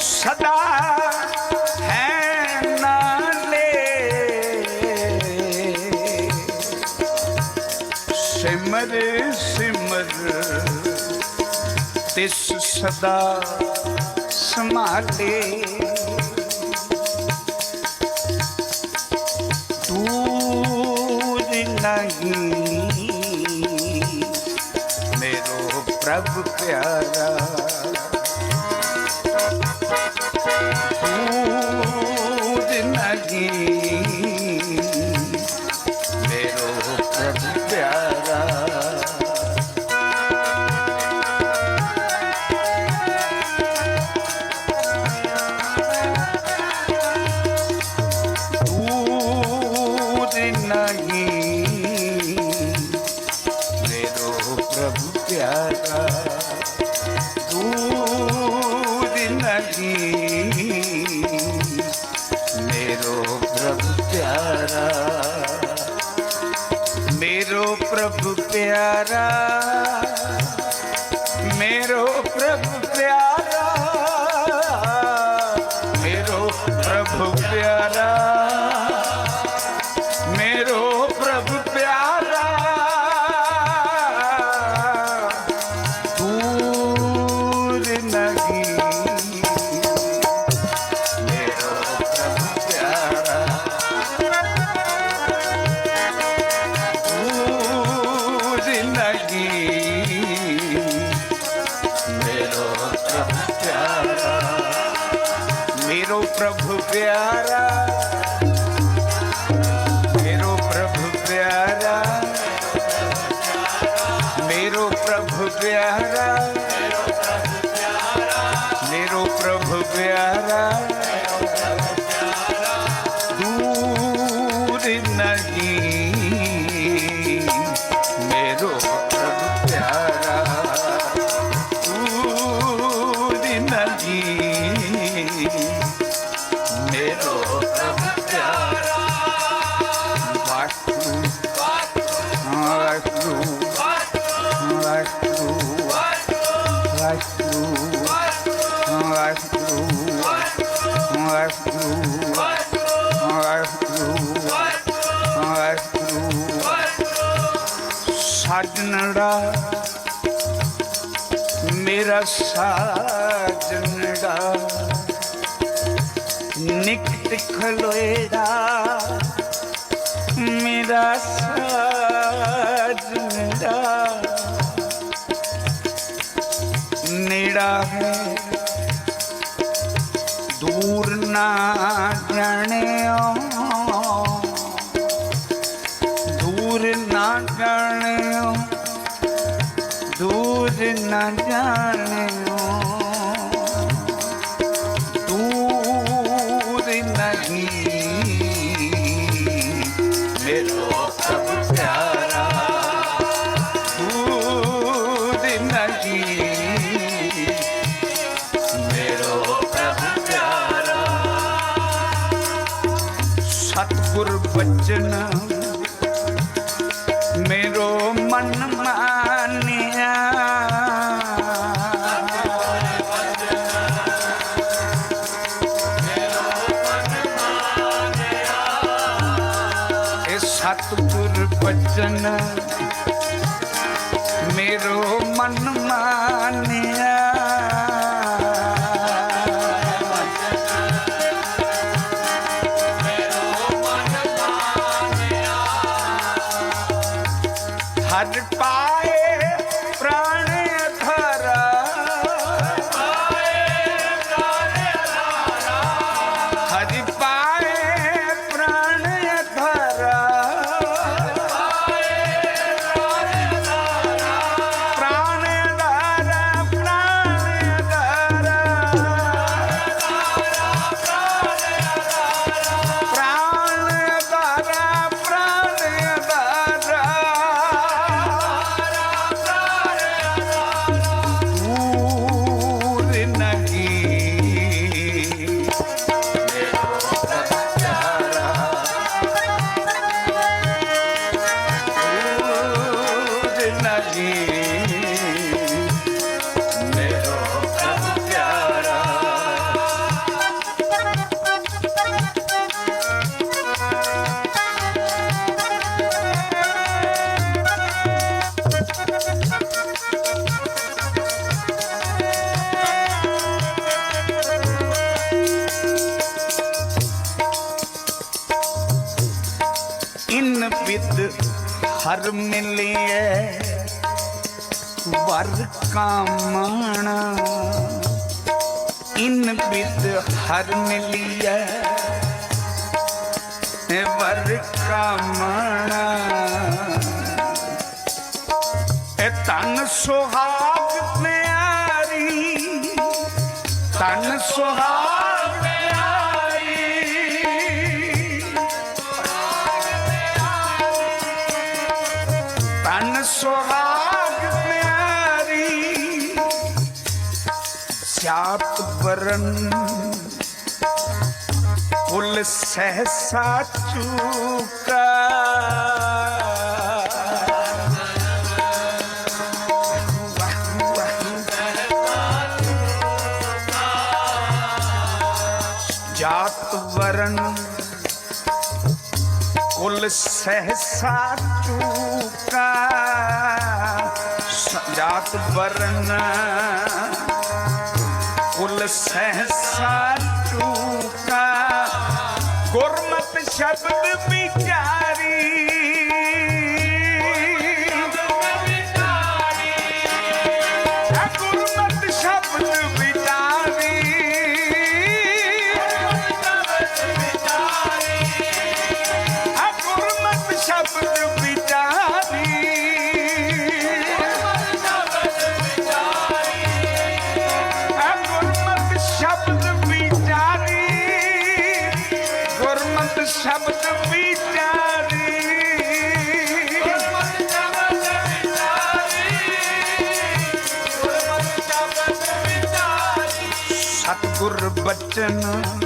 ਸਦਾ ਹੈ ਨਾਲੇ। ਸਿਮਰ ਸਿਮਰ ਤਿਸ ਸਦਾ ਸਮਾਲੇ Ra प्रभु प्यारा ਮੇਰਾ ਸਾਜਣੜਾ ਨਿਕਟ ਖਲੋਏ ਦਾ ਮੇਰਾ ਸਾਜਣੜਾ ਨੇੜਾ ਹੈ you know. காற்று ਵਰ ਮਿਲਿਆ ਵਰ ਕਾਮਣਾ ਇਨ ਬਿਦ ਹਰ ਮਿਲਿਆ ਵਰ ਕਾਮਣਾ ਇਹ ਤਨ ਸੁਹਾ सहसा चूका जात वरण कुल सहसा चूका जात वरण कुल सहसा चूका ਗੁਰਮਤਿ ਸ਼ਬਦ ਵਿਚਾਰ वचन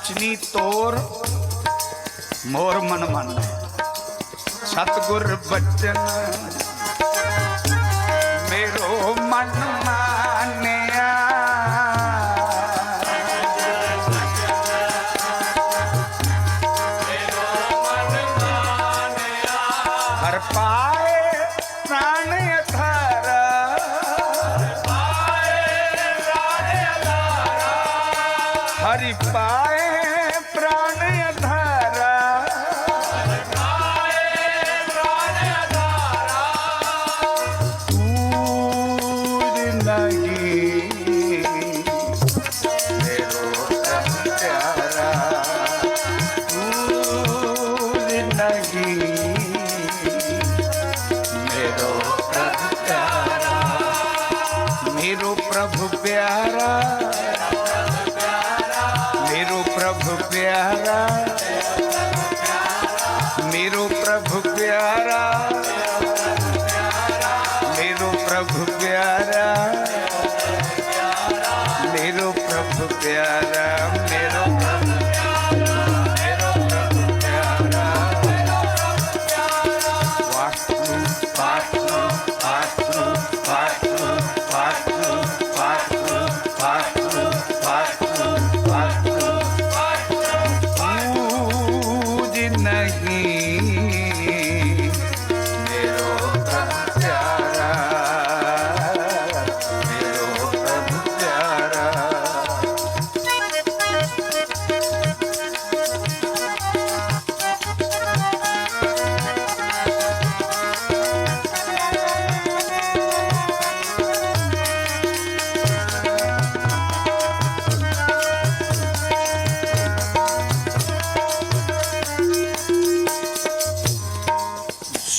ਬਚਨੀ ਤੋਰ ਮੋਰ ਮਨ ਮਨ। ਸਤਗੁਰ ਬਚਨ ਮੇਰੋ ਮਨ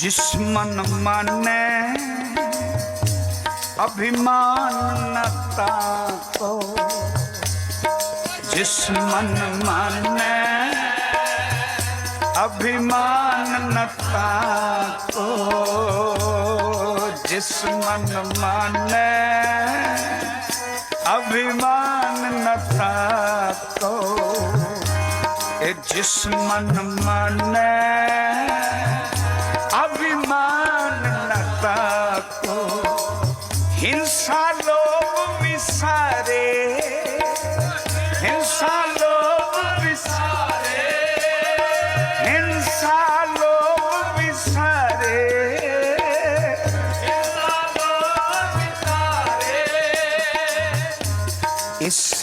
ਜਿਸ ਮਨ ਮਾਨੈ ਅਭਿਮਾਨ ਨਤਾ ਕੋ ਜਿਸ ਮਨ ਮਾਨੈ ਅਭਿਮਾਨ ਨਤਾ ਕੋ ਜਿਸ ਮਨ ਮਾਨੈ ਅਭਿਮਾਨ ਨਤਾ ਕੋ ਇਹ ਜਿਸ ਮਨ ਮਾਨੈ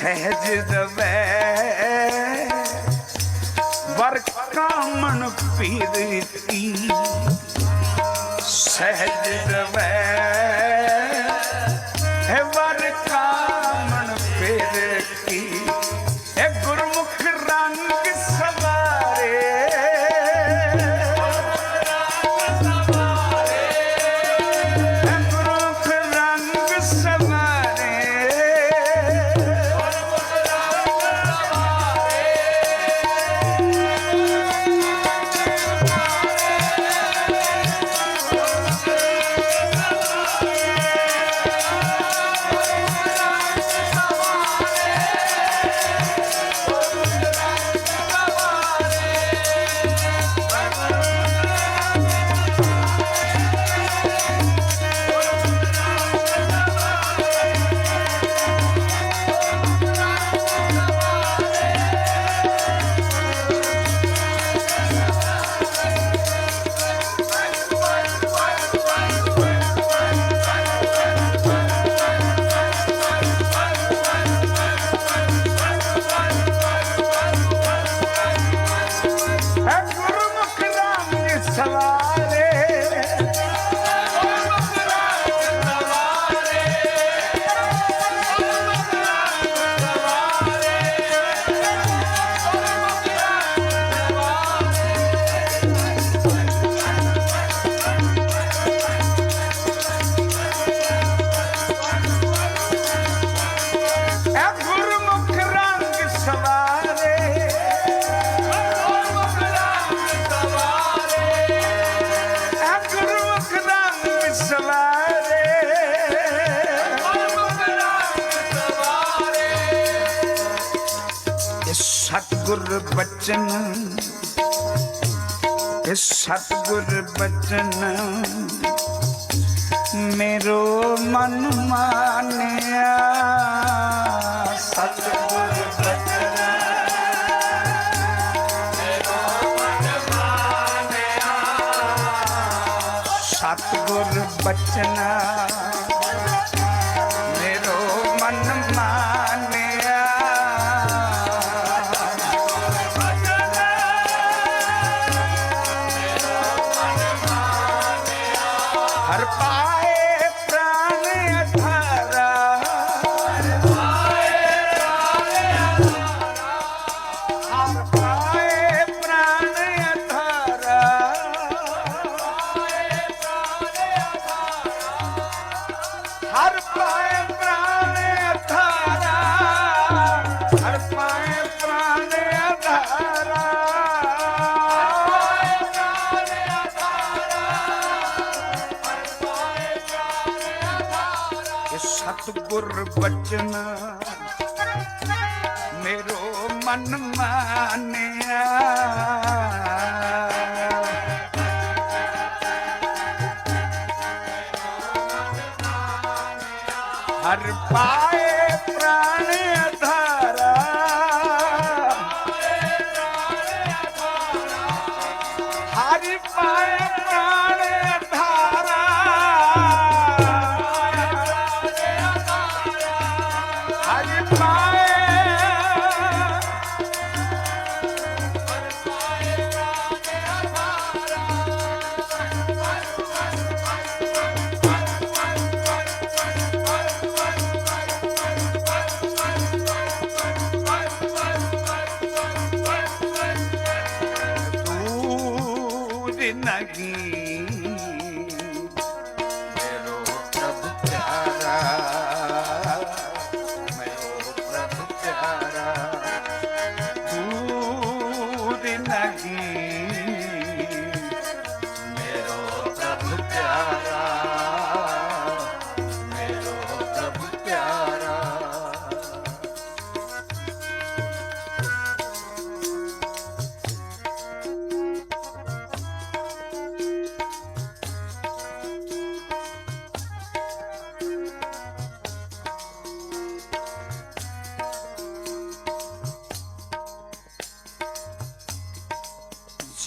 ਸਹਿਜ ਦਵੇ ਵਰ ਕਾਮਨ ਪੀਰਤੀ ਸਹਿਜ ਦਵੇ ਸਵਾਰੇ ਸਤਗੁਰ ਬਚਨ ਇਸ ਸਤਗੁਰ ਬਚਨ ਮੇਰੋ ਮਨ ਮਾਨਿਆ ਸਤਗੁਰ পারছে না ਮਨ ਮਾਨਿਆ ਹਰ ਪਾਏ ਪ੍ਰਾਣ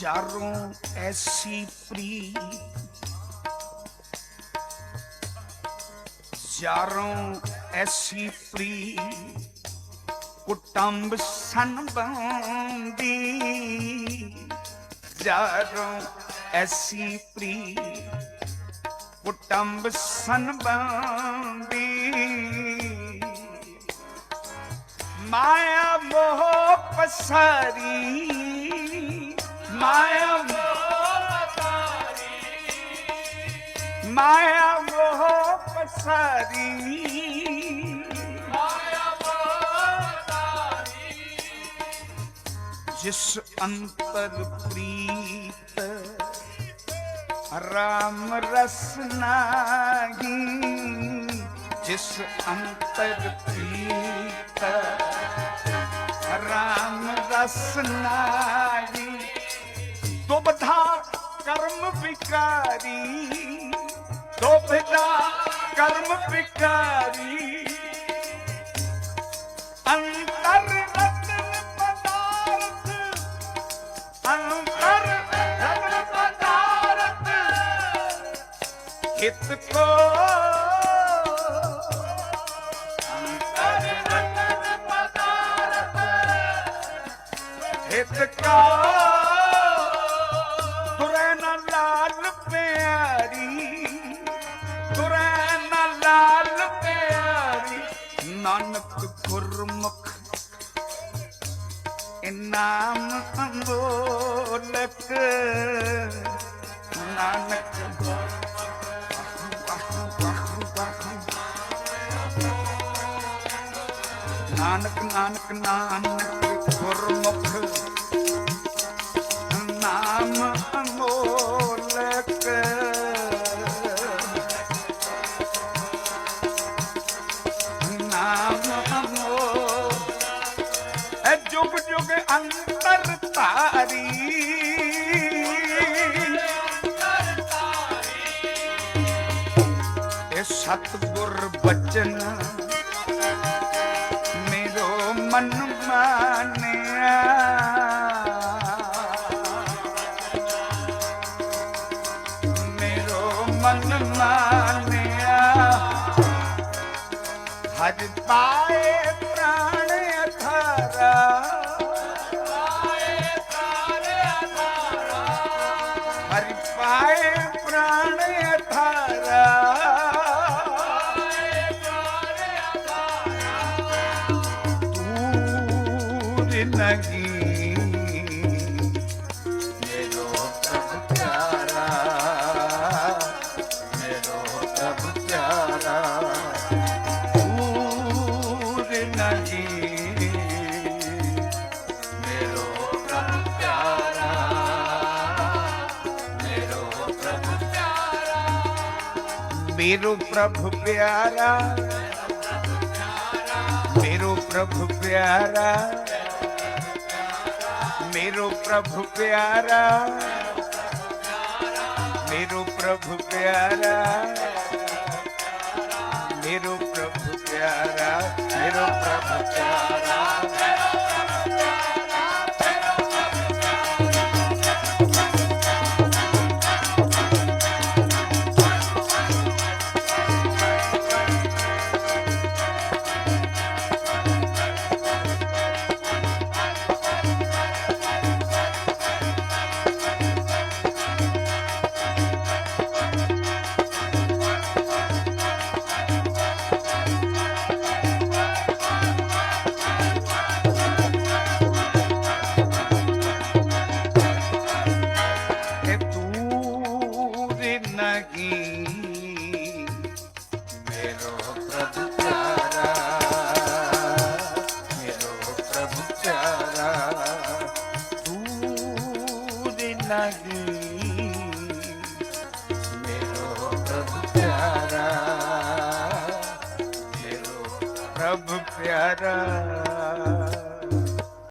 ਚਾਰੋਂ ਐਸੀ ਪ੍ਰੀ ਚਾਰੋਂ ਐਸੀ ਪ੍ਰੀ ਕੁਟੰਬ ਸੰਬੰਦੀ ਚਾਰੋਂ ਐਸੀ ਪ੍ਰੀ ਕੁਟੰਬ ਸੰਬੰਦੀ ਮਾਇਆ ਮੋਹ ਪਸਾਰੀ ਮਾਇਆ ਮੋਹ ਪਸਾਰੀ। ਮਾਇਆ ਮੋਹ ਪਸਾਰੀ। ਜਿਸ ਅੰਤਰ ਪ੍ਰੀਤ, ਰਾਮ ਰਸ ਨਾਹੀ। ਜਿਸ ਅੰਤਰ ਪ੍ਰੀਤ, ਰਾਮ ਰਸ ਨਾਹੀ। ਦੁਬਧਾ ਕਰਮ ਵਿਕਾਰੀ। ਦੁਬਧਾ ਕਰਮ ਵਿਕਾਰੀ। ਅੰਤਰ ਰਤਨ ਪਦਾਰਥ, ਅੰਤਰ ਰਤਨ ਪਦਾਰਥ। ਹਿਤ ਕੋ ਅੰਤਰ ਰਤਨ ਪਦਾਰਥ ਇਨਾਮ ਅੰਬੋਲਕ ਨਾਨਕ ਨਾਨਕ ਨਾਨਕ ਨਾਨਕ ਗੁਰਮੁਖ। ਹਜ ਪਾਏ ਪ੍ਰਾਣ ਅਥਾਰਾ ਹਰਿ ਪਾਏ ਪ੍ਰਾਣ मेरो प्रभु प्यारा मेरो प्रभु प्यारा मेरो प्रभु प्यारा मेरो प्रभु प्यारा